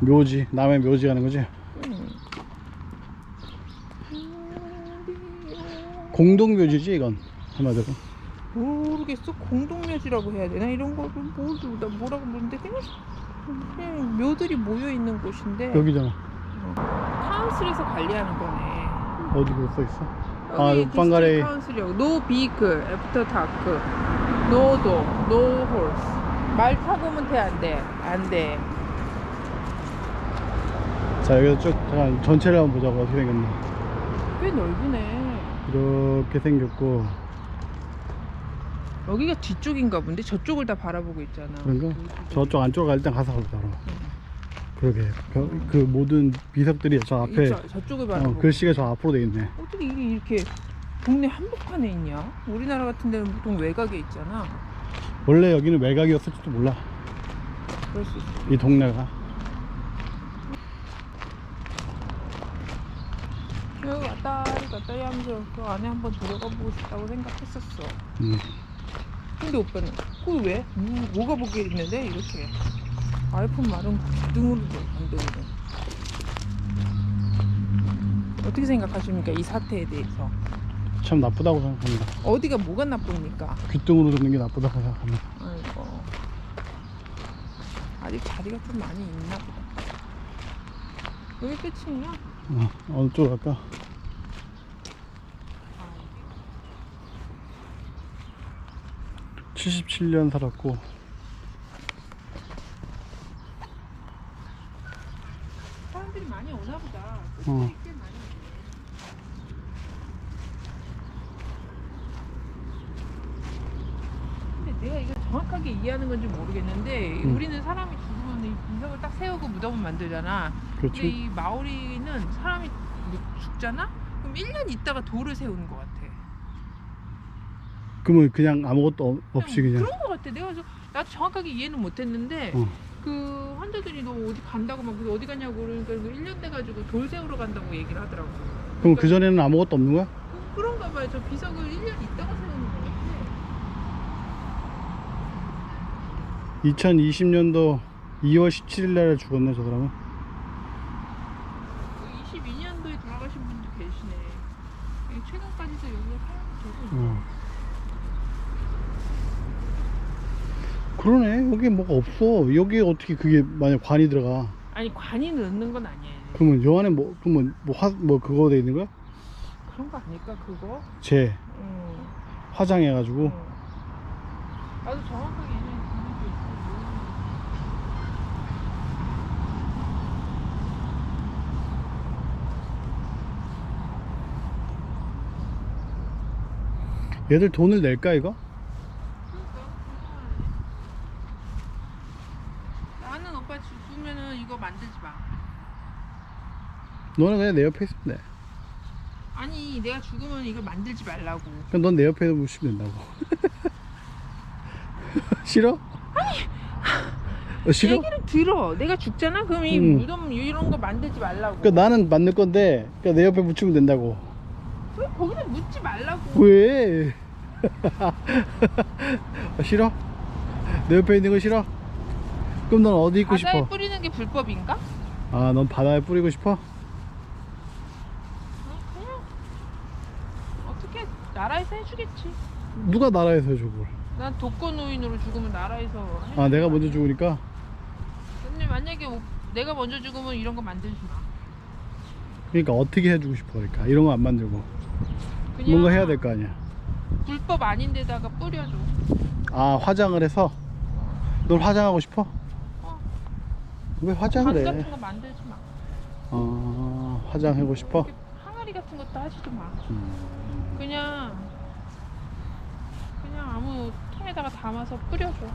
묘지 남의 묘지 가는 거지 음. 공동 묘지지 이건 한마디로 모르겠어 공동 묘지라고 해야 되나 이런 거를 모르 나 뭐라고 부르는데 그냥 그냥 묘들이 모여 있는 곳인데 여기잖아 카운슬에서 관리하는 거네. 어디로 써 있어 아. 카운슬이요. 노 비클 애프터 다크. 노도 노 홀스. 말 타고 오면 돼안 돼? 안 돼. 자 여기서 쭉 잠깐 전체를 한번 보자고 어떻게 생겼나 꽤 넓으네. 이렇게 생겼고 여기가 뒤쪽인가 본데 저쪽을 다 바라보고 있잖아. 그런가? 저쪽 안쪽으로 일단 가서 보자 그럼. 응. 그러게 그, 그 모든 비석들이 저 앞에 이 저, 저쪽을 바라보고. 어, 글씨가 저 앞으로 돼 있네 어떻게 이게 이렇게 동네 한복판에 있냐? 우리나라 같은 데는 보통 외곽에 있잖아. 원래 여기는 외곽이었을지도 몰라 그럴 수 있어. 이 동네가 여기 갔다리 하면서 그 안에 한번 들어가 보고 싶다고 생각했었어. 음. 근데 오빠는 그거 왜? 뭐, 뭐가 보게 있는데 이렇게 아이폰 말은 기둥으로도 안 되거든. 어떻게 생각하십니까 이 사태에 대해서? 참 나쁘다고 생각합니다 어디가 뭐가 나쁩니까? 귀등으로 듣는 게 나쁘다고 생각합니다 아이고 아직 자리가 좀 많이 있나 보다. 여기 끝이냐? 어, 어느 쪽 갈까? 아, 77년 살았고 사람들이 많이 오나 보다. 어. 꽤 많이 오네. 근데 내가 이걸 정확하게 이해하는 건지 모르겠는데 음. 우리는 사람이 죽으면 이 비석을 딱 세우고 무덤을 만들잖아. 근데 그렇지 이 마오리는 사람이 뭐 죽잖아? 그럼 1년 있다가 돌을 세우는 것 같아. 그러면 그냥 아무것도 없- 없이 그냥 그런 것 같아. 내가 그래서 나 정확하게 이해는 못했는데 어. 그 환자들이 너 어디 간다고 막 어디 가냐고 그러니까 그 1년 돼가지고 돌 세우러 간다고 얘기를 하더라고. 그럼 그 전에는 아무것도 없는 거야? 그, 그런가 봐요. 저 비석을 1년 있다가 세우는 것 같아. 2020년도 2월 17일 날에 죽었네 저 사람은 22년도에 돌아가신 분도 계시네. 예, 최근까지도 여기가 사람이 되고 있네. 어. 그러네 여기 뭐가 없어 여기 어떻게 그게 만약 관이 들어가 아니 관이 넣는 건 아니에요. 그러면 요 안에 뭐 그러면 뭐화뭐 그거 돼 있는 거야? 그런 거 아닐까 그거? 재 응. 화장해가지고 응. 나도 정확하게. 얘들 돈을 낼까 이거? 그러니까 죽으면은 이거 만들지 마. 너는 그냥 내 옆에 있으면 돼 아니 내가 죽으면 이걸 만들지 말라고. 그럼 넌 내 옆에 있으면 된다고 싫어? 어, 싫어? 얘기를 들어. 내가 죽잖아. 그럼 이 음. 무덤 이런 거 만들지 말라고. 그러니까 나는 만들 건데 그러니까 내 옆에 묻히면 된다고 왜 거기다 묻지 말라고. 왜? 아, 싫어? 내 옆에 있는 거 싫어? 그럼 넌 어디 있고 바다에 싶어? 뿌리는 게 불법인가? 아, 넌 바다에 뿌리고 싶어? 어, 그냥 어떻게 나라에서 해주겠지. 누가 나라에서 해줘 그걸? 난 독거 노인으로 죽으면 나라에서. 해줄 아, 내가 거 먼저. 죽으니까? 근데 만약에 오- 내가 먼저 죽으면 이런 거 만들지 마. 그러니까 어떻게 해주고 싶어 그러니까 이런 거 안 만들고 그냥 뭔가 해야 될 거 아니야 불법 아닌 데다가 뿌려줘. 아 화장을 해서 넌 화장하고 싶어? 어. 왜관 화장을 해? 같은 거 만들지 마. 어, 화장하고 싶어? 이렇게 항아리 같은 것도 하지도 마. 음, 그냥 그냥 아무 통에다가 담아서 뿌려줘.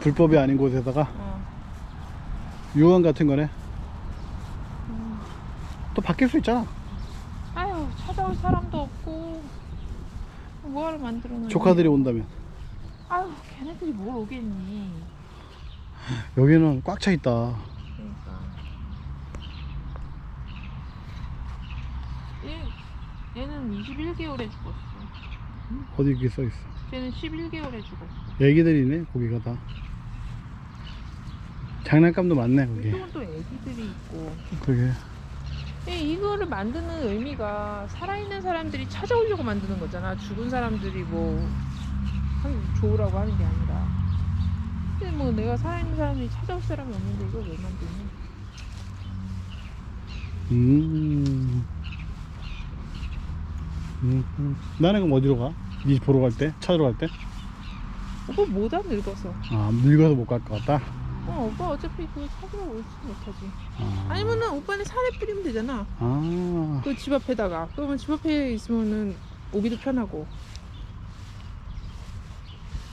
불법이 아닌 곳에다가 어. 유언 같은 거네 음. 또 바뀔 수 있잖아 아유 찾아올 사람도 없고 뭐하러 만들어 놓니? 조카들이 온다면 아유 걔네들이 뭘 오겠니? 여기는 꽉 차 있다 그러니까 얘 얘는 21개월에 죽었어. 어디 이렇게 써 있어 쟤는 11개월에 죽었어. 애기들이네 고기가 다 장난감도 많네 거기 이쪽은 또 애기들이 있고. 그게 예, 이거를 만드는 의미가 살아있는 사람들이 찾아오려고 만드는 거잖아. 죽은 사람들이 뭐 한- 좋으라고 하는 게 아니라. 근데 뭐 내가 살아있는 사람이 찾아올 사람이 없는데 이걸 왜 만드니? 음. 음. 나는 그럼 어디로 가? 네 보러 갈 때? 찾으러 갈 때? 오빠 뭐다 늙어서. 아 늙어서 못 갈 것 같다 어, 오빠 어차피 그거 찾으러 올지 못하지. 아. 아니면은 오빠는 산에 뿌리면 되잖아. 아 그 집 앞에다가. 그러면 집 앞에 있으면은 오기도 편하고.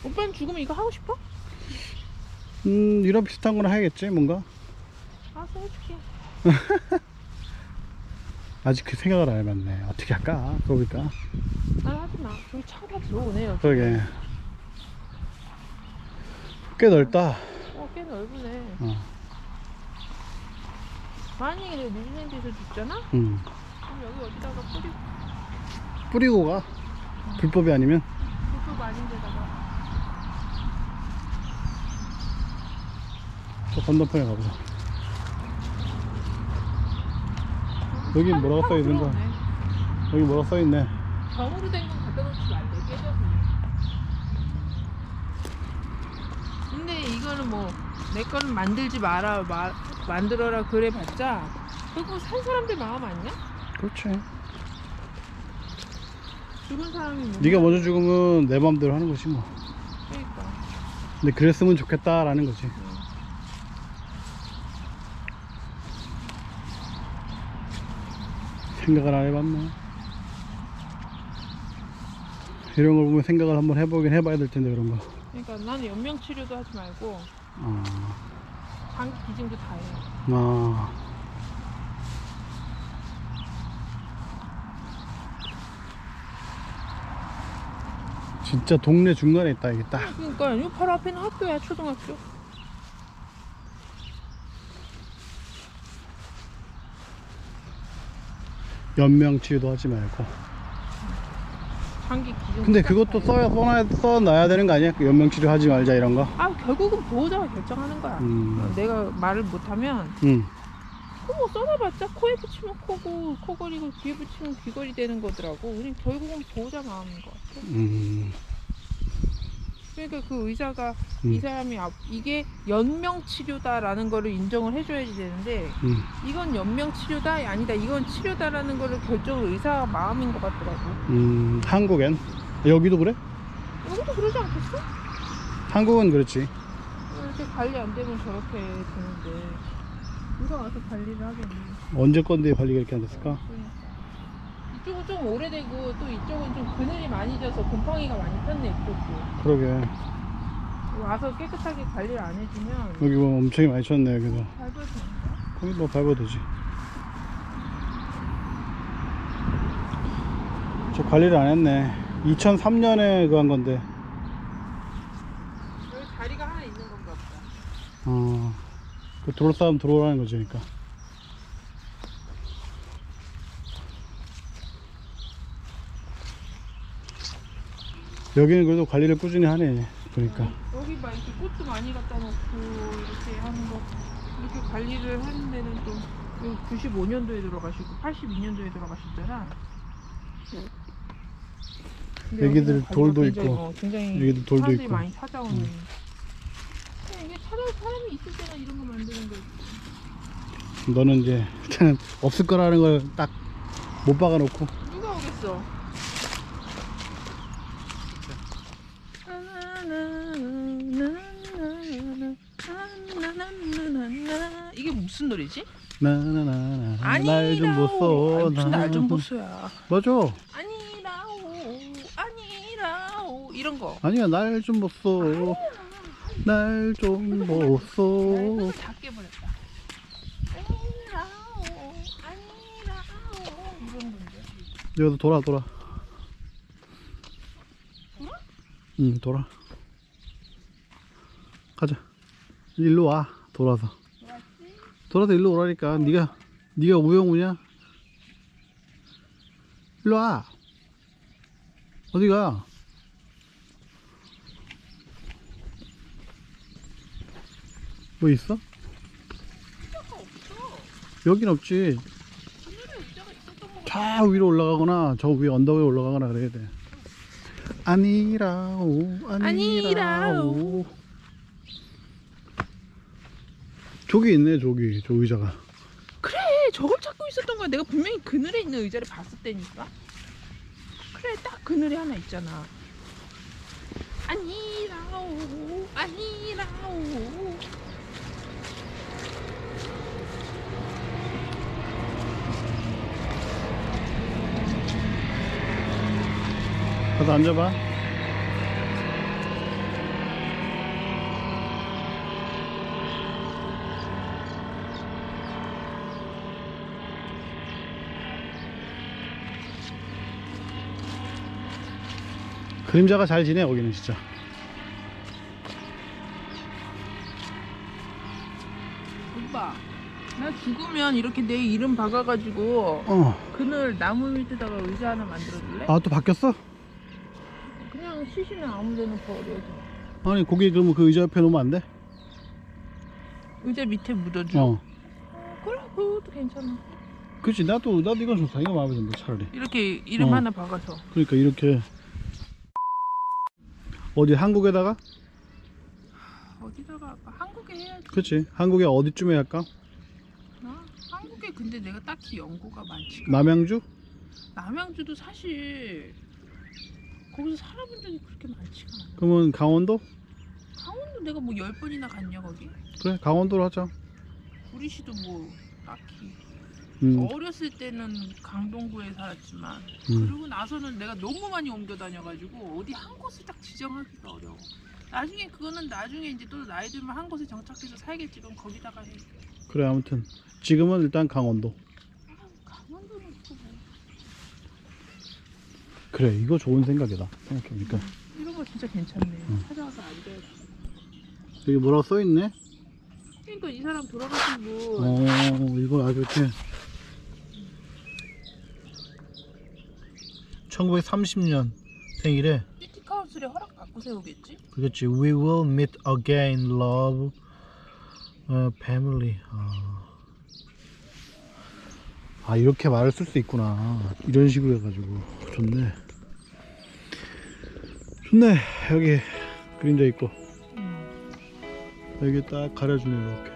오빠는 죽으면 이거 하고 싶어? 음, 이런 비슷한 거나 해야겠지 뭔가 알았어 해줄게. 아직 그 생각을 안 해봤네 어떻게 할까 그러니까 난 하지 마. 저기 차가 들어오네요. 그러게 꽤 넓다 어, 꽤 넓으네. 어. 만약에 내가 뉴질랜드에서 죽잖아? 음. 그럼 여기 어디다가 뿌리고 뿌리고 가 불법이 아니면 불법 아닌 데다가 저 건너편에 가보자. 여기 뭐라고 타고 써있는 거야? 들어오네. 여기 뭐라고 써있네. 병으로 된 건 갖다 놓지 말래 깨져서 근데 이거는 뭐 내 거는 만들지 마라 마, 만들어라 그래 봤자 결국 산 사람들 마음 아니야? 그렇지. 죽은 사람이 뭐 네가 먼저 죽으면 내 맘대로 하는 거지 뭐. 그러니까. 근데 그랬으면 좋겠다라는 거지 생각을 안 해봤네 이런 걸 보면 생각을 한번 해보긴 해봐야 될 텐데 그런 거 그러니까 나는 연명 치료도 하지 말고 아, 장기 기증도 다 해. 아. 진짜 동네 중간에 있다 이게 딱 그러니까 요 바로 앞에는 학교야 초등학교. 연명 치유도 하지 말고 장기. 근데 그것도 써야 써놔야, 써놔야 되는 거 아니야? 그 연명 치료 하지 말자 이런 거? 아 결국은 보호자가 결정하는 거야. 음. 내가 말을 못하면 응. 그거 써놔봤자 코에 붙이면 코고 코걸이고 귀에 붙이면 귀걸이 되는 거더라고. 그냥 결국은 보호자 마음인 것 같아. 음. 그러니까 그 의사가 음. 이 사람이 앞- 이게 연명 치료다라는 거를 인정을 해줘야지 되는데 음. 이건 연명 치료다 아니다 이건 치료다라는 거를 결정을 의사 마음인 것 같더라고. 음. 한국엔? 여기도 그래? 여기도 그러지 않겠어? 한국은 그렇지. 이렇게 관리 안 되면 저렇게 되는데 누가 와서 관리를 하겠니? 언제 건데 관리가 이렇게 안 됐을까? 그러니까. 이쪽은 좀 오래되고 또 이쪽은 좀 그늘이 많이 져서 곰팡이가 많이 폈네 이쪽도. 그러게. 와서 깨끗하게 관리를 안 해주면 여기 뭐 엄청 많이 쳤네 여기도. 밟아도 되는가? 거기 뭐 밟아도 되지. 저 관리를 안 했네. 2003년에 그 한 건데. 여기 다리가 하나 있는 건가 보다. 어. 그 들어올 사람 들어오라는 거지, 그러니까. 여기는 그래도 관리를 꾸준히 하네, 보니까. 여기 막 이렇게 꽃도 많이 갖다 놓고 이렇게 하는 거 이렇게 관리를 하는 데는 또 95년도에 들어가시고 82년도에 들어가셨잖아. 근데 여기는 돌도 굉장히, 있고, 어, 굉장히 애기들 돌도 사람들이 있고. 많이 찾아오는. 음. 근데 이게 찾아올 사람이 있을 때나 이런 거 만드는 거. 너는 이제 일단은 없을 거라는 걸 딱 못 박아놓고. 누가 오겠어? 이게 무슨 노래지? 나나나나. 날좀 보소. 아니, 무슨 날좀 보소야. 맞아. 아니라오, 아니라오 이런 거. 아니야, 날 좀 보소. 날 좀 보소. 작게 보냈다. 아니라오, 아니라오 이런 건데. 여기서 돌아, 돌아. 돌아? 응, 돌아. 가자. 일로 와. 돌아서. 돌아서 일로 오라니까. 네가 네가 우영우냐? 일로 와. 어디가? 뭐 있어? 여긴 없지. 저 위로 올라가거나 저 위에 언덕 위에 올라가거나 그래야 돼. 아니라오, 아니라오. 아니라오. 저기 있네, 저기 저 의자가. 그래 저걸 찾고 있었던 거야 내가 분명히 그늘에 있는 의자를 봤을 때니까 그래 딱 그늘에 하나 있잖아 아니라오 아니라오 가서 앉아봐. 그림자가 잘 지내 거기는 진짜. 오빠 나 죽으면 이렇게 내 이름 박아가지고 어. 그늘 나무 밑에다가 의자 하나 만들어줄래? 아또 바뀌었어? 그냥 시시는 아무 데나 버려줘 아니 거기 그러면 그 의자 옆에 놓으면 안 돼? 의자 밑에 묻어줘 어. 어, 그래 그것도 괜찮아 그렇지 나도 나도 이건 좋다. 이거 마음에 든다 차라리. 이렇게 이름 어. 하나 박아서 그러니까 이렇게 어디 한국에다가? 어디다가 할까? 한국에 해야지 그렇지. 한국에 어디쯤에 할까? 나? 한국에 근데 내가 딱히 연고가 많지 가 남양주? 남양주도 사실 거기서 살아본 적이 그렇게 많지가 않아 그러면 강원도? 강원도 내가 뭐 열 번이나 갔냐 거기 그래 강원도로 하자. 구리시도 뭐 딱히 음, 어렸을 때는 강동구에 살았지만 음. 그러고 나서는 내가 너무 많이 옮겨 다녀가지고 어디 한 곳을 딱 지정하기가 어려워 나중에 그거는 나중에 이제 또 나이 들면 한 곳에 정착해서 살겠지 그럼 거기다가 해 그래 아무튼 지금은 일단 강원도. 아, 강원도는 또 뭐. 그래 이거 좋은 생각이다. 생각해보니까 이런 거 진짜 괜찮네 음. 찾아와서 앉아야 여기 뭐라고 써 있네. 그러니까 이 사람 돌아가신 분 어 이거 아주 이렇게 1930년 생일에 시티 카운슬에 허락 받고 세우겠지? 그렇지. We will meet again, love, 어, family. 아. 아 이렇게 말을 쓸 수 있구나. 이런 식으로 해가지고 좋네. 좋네. 여기 그림자 있고 음. 여기 딱 가려주네 이렇게.